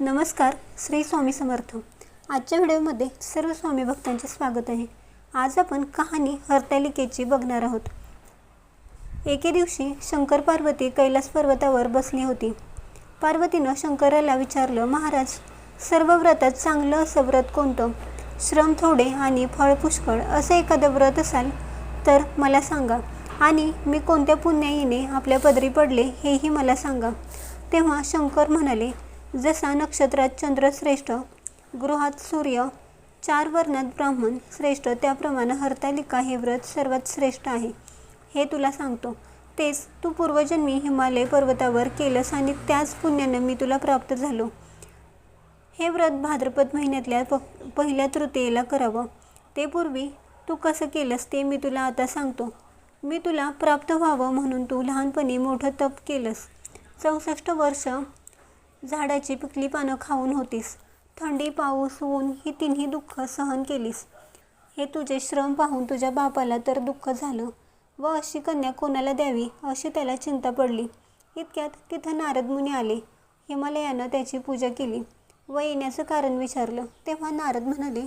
नमस्कार श्री स्वामी समर्थ. आजच्या व्हिडिओमध्ये सर्व स्वामी भक्तांचे स्वागत आहे. आज आपण कहाणी हरतालिकेची बघणार आहोत. एके दिवशी शंकर पार्वती कैलास पर्वतावर बसली होती. पार्वतीनं शंकराला विचारलं महाराज सर्व व्रतात चांगलं असं व्रत कोणतं? श्रम थोडे आणि फळ पुष्कळ असं एखादं व्रत असाल तर मला सांगा. आणि मी कोणत्या पुण्याईने आपल्या पदरी पडले हेही मला सांगा. तेव्हा शंकर म्हणाले जसा नक्षत्रात चंद्र श्रेष्ठ गृहात सूर्य चार वर्णात ब्राह्मण श्रेष्ठ त्याप्रमाणे हरतालिका हे व्रत सर्वात श्रेष्ठ आहे. हे तुला सांगतो. तेच तू पूर्वजन्मी हिमालय पर्वतावर केलंस आणि त्याच पुण्यानं मी तुला प्राप्त झालो. हे व्रत भाद्रपद महिन्यातल्या प पहिल्या तृतीयेला करावं. ते पूर्वी तू कसं केलंस ते मी तुला आता सांगतो. मी तुला प्राप्त व्हावं म्हणून तू लहानपणी मोठं तप केलंस. चौसष्ट वर्ष झाडाची पिकली पानं खाऊन होतीस. थंडी पाऊस ऊन ही तिन्ही दुःख सहन केलीस. हे तुझे श्रम पाहून तुझ्या बापाला तर दुःख झालं. व अशी कन्या कोणाला द्यावी अशी त्याला चिंता पडली. इतक्यात तिथं नारद मुनी आले. हिमालयानं त्याची पूजा केली. व येण्याचं कारण विचारलं. तेव्हा नारद म्हणाले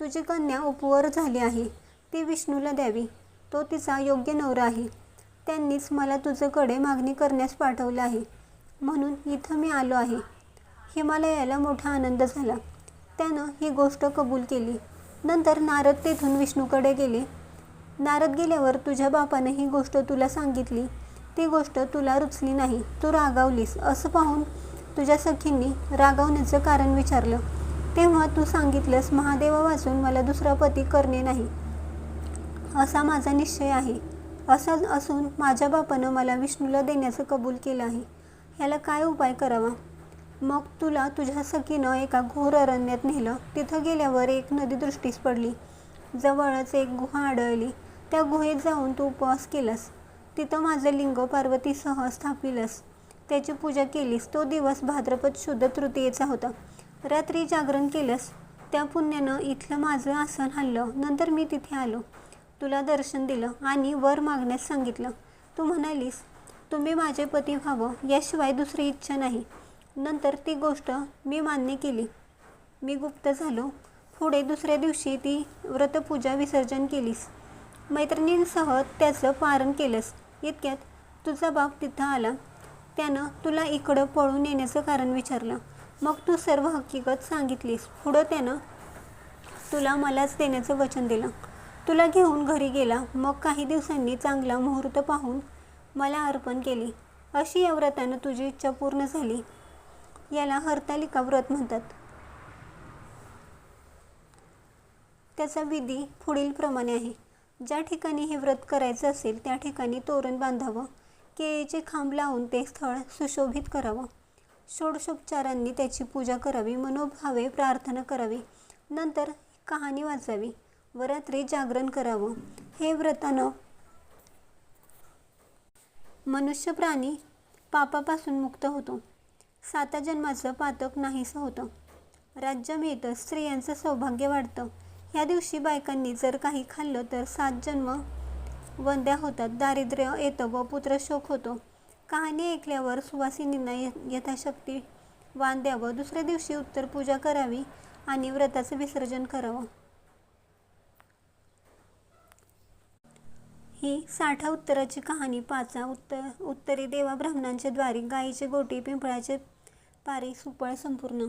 तुझी कन्या उपवर झाली आहे. ती विष्णूला द्यावी. तो तिचा योग्य नवरा आहे. त्यांनीच मला तुझ्याकडे मागणी करण्यास पाठवलं आहे. म्हणून इथं मी आलो आहे. हिमालयाला मोठा आनंद झाला. त्यानं ही गोष्ट कबूल केली. नंतर नारद तेथून विष्णूकडे गेले. नारद गेल्यावर तुझ्या बापानं ही गोष्ट तुला सांगितली. ती गोष्ट तुला रुचली नाही. तू रागावलीस. असं पाहून तुझ्या सखींनी रागावण्याचं कारण विचारलं. तेव्हा तू सांगितलंस महादेवा वाचून मला दुसरा पती करणे नाही. असा माझा निश्चय आहे. असं असून माझ्या बापानं मला विष्णूला देण्याचं कबूल केलं आहे. याला काय उपाय करावा? मग तुला तुझ्या सखीनं एका घोर अरण्यात नेलं. तिथं गेल्यावर एक नदी दृष्टीस पडली. जवळच एक गुहा आढळली. त्या गुहेत जाऊन तू उपवास केलास. तिथं माझं लिंग पार्वतीसह स्थापिलस. त्याची पूजा केलीस. तो दिवस भाद्रपद शुद्ध तृतीयेचा होता. रात्री जागरण केलंस. त्या पुण्यानं इथलं माझं आसन हल्लं नंतर मी तिथे आलो. तुला दर्शन दिलं आणि वर मागण्यास सांगितलं. तू म्हणालीस तुम्ही माझे पती व्हावं याशिवाय दुसरी इच्छा नाही. नंतर ती गोष्ट मी मान्य केली. मी गुप्त झालो. पुढे दुसऱ्या दिवशी ती व्रतपूजा विसर्जन केलीस. मैत्रिणींसह त्याचं पारण केलंस. इतक्यात तुझा बाप तिथं आला. त्यानं तुला इकडं पळून येण्याचं कारण विचारलं. मग तू सर्व हकीकत सांगितलीस. पुढं त्यानं तुला मलाच देण्याचं वचन दिलं. तुला घेऊन घरी गेला. मग काही दिवसांनी चांगला मुहूर्त पाहून मला अर्पण केली. अशी या व्रतानं तुझी इच्छा पूर्ण झाली. याला हरतालिका व्रत म्हणतात. त्याचा विधी पुढील प्रमाणे आहे. ज्या ठिकाणी हे व्रत करायचं असेल त्या ठिकाणी तोरण बांधावं. केळीचे खांब लावून ते स्थळ सुशोभित करावं. षोडशोपचारांनी त्याची पूजा करावी मनोभावे प्रार्थना करावी. नंतर कहाणी वाचावी. व रात्री जागरण करावं. हे व्रतानं मनुष्य प्राणी पापापासून मुक्त होतो. साता जन्माचं पातक नाहीसं होतं. राज्य मिळतं स्त्रियांचं सौभाग्य वाढतं. ह्या दिवशी बायकांनी जर काही खाल्लं तर सात जन्म वंद्या होतात. दारिद्र्य येतं व पुत्रशोक होतो. कहाणी ऐकल्यावर सुवासिनींना य यथाशक्ती वांद्या व दुसऱ्या दिवशी उत्तर पूजा करावी आणि व्रताचं विसर्जन करावं. ही साठा उत्तराची कहाणी पाचा उत्तर उत्तरी देवा ब्राह्मणांच्या द्वारी गायीचे गोटी पिंपळाचे पारी सुपळ संपूर्ण.